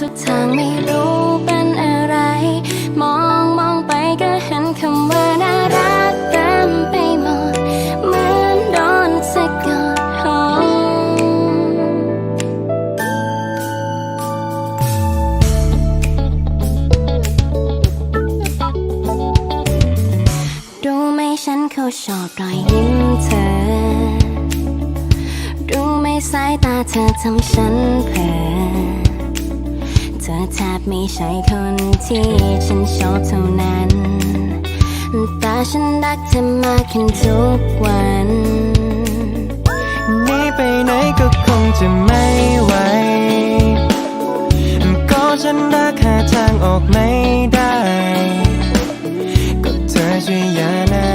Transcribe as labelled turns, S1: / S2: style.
S1: ทุกทางไม่รู้เป็นอะไร มองมองไปก็เห็นคำว่าน่ารักเต็มไปหมดเหมือนโดนสะกดหอดูไหมฉันเขาชอบรอยยิ้มเธอดูไม่สายตาเธอทำฉันเผลอ เธอแทบไม่ใช่คนที่ฉันชอบเท่านั้น แต่ฉันรักเธอมากขึ้นทุกวัน
S2: นี้ไปไหนก็คงจะไม่ไหวก็ฉันรักหาทางออกไม่ได้ ก็เธอช่วยอย่านา